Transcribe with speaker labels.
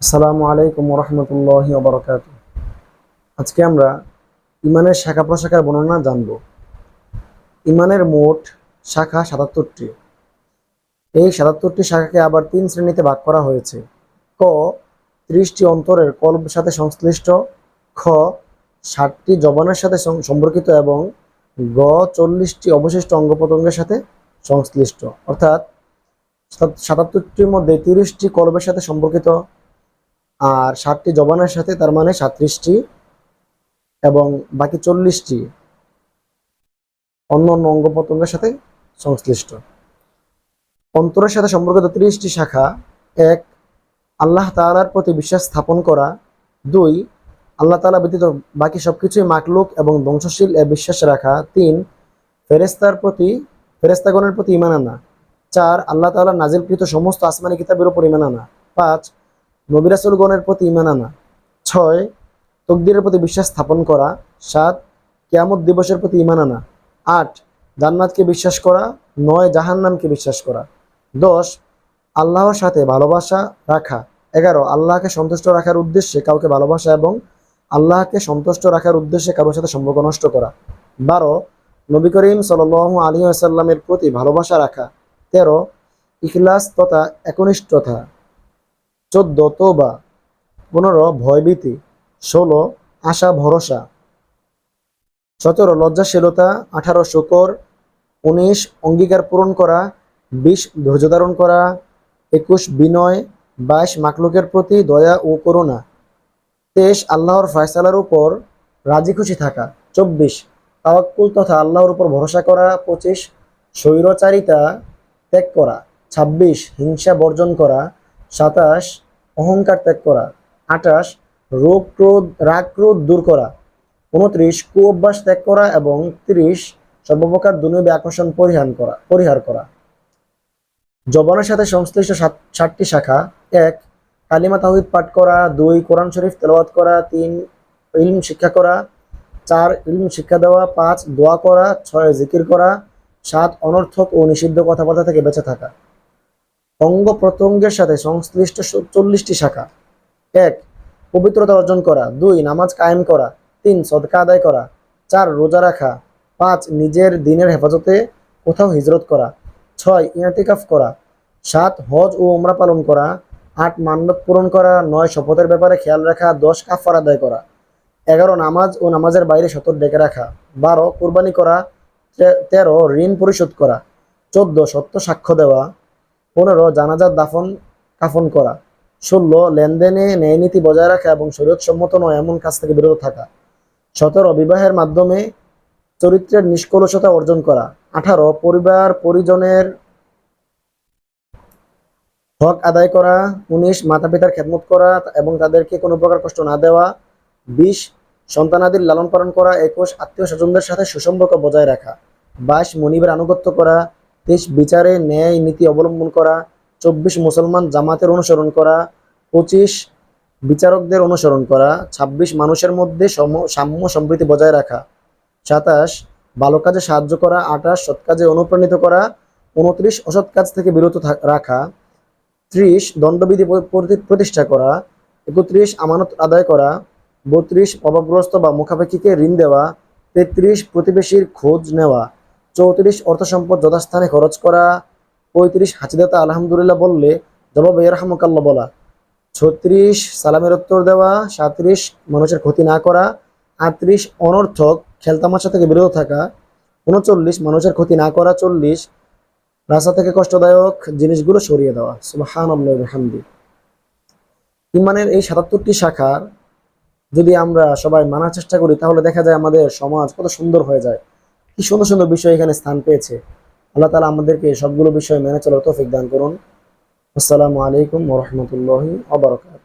Speaker 1: আসসালামু আলাইকুম রহমতুল্লাহি ওবরাকাত। আজকে আমরা ইমানের শাখা প্রশাখার বর্ণনা জানব। ইমানের মোট শাখা সাতাত্তরটি। এই সাতাত্তরটি শাখাকে আবার তিন শ্রেণীতে ভাগ করা হয়েছে। ক, ত্রিশটি অন্তরের কল্পের সাথে সংশ্লিষ্ট। খ, ষাটটি জবানের সাথে সম্পর্কিত এবং গ, চল্লিশটি অবশিষ্ট অঙ্গ প্রত্যঙ্গের সাথে সংশ্লিষ্ট। অর্থাৎ সাতাত্তরটির মধ্যে তিরিশটি কলবের সাথে সম্পর্কিত আর ষাটটি জবানের সাথে তার মানে সাত্রিশটি এবং বাকি চল্লিশটি অন্য অন্য অঙ্গ প্রত্যঙ্গের সাথে সংশ্লিষ্ট। অন্তরের সাথে সম্পর্কিত ত্রিশটি শাখা। এক, আল্লাহ তাআলার প্রতি বিশ্বাস স্থাপন করা। দুই, আল্লাহ তাআলা ব্যতীত বাকি সবকিছুই মাকলুক এবং ধ্বংসশীল এ বিশ্বাস রাখা। তিন ফেরেস্তার প্রতি ফেরেস্তাগণের প্রতি ইমান আনা। চার, আল্লাহ তাআলা নাজিলকৃত সমস্ত আসমানি কিতাবের উপর ইমান আনা। পাঁচ নবিরাসুলগণের প্রতি ইমান আনা। ছয়, তকদিরের প্রতি বিশ্বাস স্থাপন করা। সাত, কেয়ামত দিবসের প্রতি ইমান আনা। আট, জান্নাতকে বিশ্বাস করা। নয়, জাহান্নামকে বিশ্বাস করা। দশ, আল্লাহর সাথে ভালোবাসা রাখা। এগারো, আল্লাহকে সন্তুষ্ট রাখার উদ্দেশ্যে কাউকে ভালোবাসা এবং আল্লাহকে সন্তুষ্ট রাখার উদ্দেশ্যে কারোর সাথে সম্পর্ক নষ্ট করা। বারো, নবী করিম সাল আলী আসাল্লামের প্রতি ভালোবাসা রাখা। তেরো, ইখলাস তথা একনিষ্ঠতা। চোদ্দ তোবা, পনেরো ভয়ভীতি, ষোলো আশা ভরসা। সতেরো লজ্জাশীলতা, আঠারো শুকর, উনিশ অঙ্গীকার পূরণ করা, বিশ ধৈর্য ধারণ করা, একুশ বিনয়, বাইশ মাকলুকের প্রতি দয়া ও করুণা। তেইশ আল্লাহর ফয়সালার উপর রাজি খুশি থাকা। চব্বিশ তাওয়াক্কুল তথা আল্লাহর উপর ভরসা করা। পঁচিশ স্বৈরচারিতা ত্যাগ করা। ছাব্বিশ হিংসা বর্জন করা। সাতাশ, অহংকার ত্যাগ করা। আঠাশ, রোগ ক্রোধ, রাগ ক্রোধ দূর করা। উনত্রিশ কু অভ্যাস ত্যাগ করা এবং তিরিশ সর্বপ্রকার দুনবী আকর্ষণ পরিহার করা পরিহার করা। জবানের সাথে সংশ্লিষ্ট ষাটটি শাখা। এক, কালিমা তাহিদ পাঠ করা। দুই, কোরআন শরীফ তেলাওয়াত করা। তিন, ইলম শিক্ষা করা। চার, ইলম শিক্ষা দেওয়া। পাঁচ, দোয়া করা। ছয়, জিকির করা। সাত, অনর্থক ও নিষিদ্ধ কথাবার্তা থেকে বেঁচে থাকা। অঙ্গ প্রত্যঙ্গের সাথে সংশ্লিষ্ট চল্লিশটি শাখা। এক, পবিত্রতা অর্জন করা। দুই, নামাজ কায়েম করা। তিন, সদকা আদায় করা। চার, রোজা রাখা। পাঁচ, নিজের দিনের হেফাজতে কোথাও হিজরত করা। ছয় ইয়াতিকাফ করা। সাত, হজ ও ওমরা পালন করা। আট মান্যত পূরণ করা। নয়, শপথের ব্যাপারে খেয়াল রাখা। দশ, কাফার আদায় করা। এগারো, নামাজ ও নামাজের বাইরে সতর ডেকে রাখা। বারো, কোরবানি করা। তেরো, ঋণ পরিশোধ করা। চোদ্দ, সত্য সাক্ষ্য দেওয়া। পনেরো, জানাজার দাফন, কাফন করা। ষোলো, লেনদেনে ন্যায়নীতি বজায় রাখা এবং শরীয়তসম্মত নয়, এমন কাজ থেকে বিরত থাকা। সতেরো, বিবাহের মাধ্যমে চরিত্রের নিষ্কলুষতা অর্জন করা। আঠারো, পরিবার, পরিজনের হক আদায় করা। উনিশ মাতা পিতার খেদমত করা এবং তাদেরকে কোনো প্রকার কষ্ট না দেওয়া। বিশ, সন্তানাদির লালন পালন করা। একুশ আত্মীয় স্বজনদের সাথে সুসম্পর্ক বজায় রাখা। বাইশ, মনিবের আনুগত্য করা। তেইশ বিচারে ন্যায় নীতি অবলম্বন করা, চব্বিশ মুসলমান জামাতের অনুসরণ করা, পঁচিশ বিচারকদের অনুসরণ করা, ছাব্বিশ মানুষের মধ্যে সম- সাম্য সম্প্রীতি বজায় রাখা, সাতাশ ভালো কাজে সাহায্য করা, আঠাশ সৎ কাজে অনুপ্রাণিত করা, উনত্রিশ অসৎ কাজ থেকে বিরত রাখা, ত্রিশ দণ্ডবিধি প্রতিষ্ঠা করা, একত্রিশ আমানত আদায় করা, বত্রিশ অভাবগ্রস্ত বা মুখাপেক্ষীকে ঋণ দেওয়া, তেত্রিশ প্রতিবেশীর খোঁজ নেওয়া চৌত্রিশ অর্থ সম্পদ যথাস্থানে খরচ করা, পঁয়ত্রিশ হাসিদাতা আলহামদুলিল্লাহ বললে জবাব এরহামকাল্লা বলা। ছত্রিশ সালামের উত্তর দেওয়া, সাঁত্রিশ মানুষের ক্ষতি না করা, আটত্রিশ অনর্থক খেলতামাশা থেকে বিরত থাকা, উনচল্লিশ মানুষের ক্ষতি না করা, চল্লিশ রাস্তা থেকে কষ্টদায়ক জিনিসগুলো সরিয়ে দেওয়া। সুবাহান হামদি ইমানের এই সাতাত্তরটি শাখার যদি আমরা সবাই মানার চেষ্টা করি, তাহলে দেখা যায় আমাদের সমাজ কত সুন্দর হয়ে যায়। কি সুন্দর সুন্দর বিষয় এখানে স্থান পেয়েছে। আল্লাহ তালা আমাদেরকে সবগুলো বিষয় মেনে চলার তৌফিক দান করুন। আসসালামু আলাইকুম ওরহমতুল্লাহি আবরকাত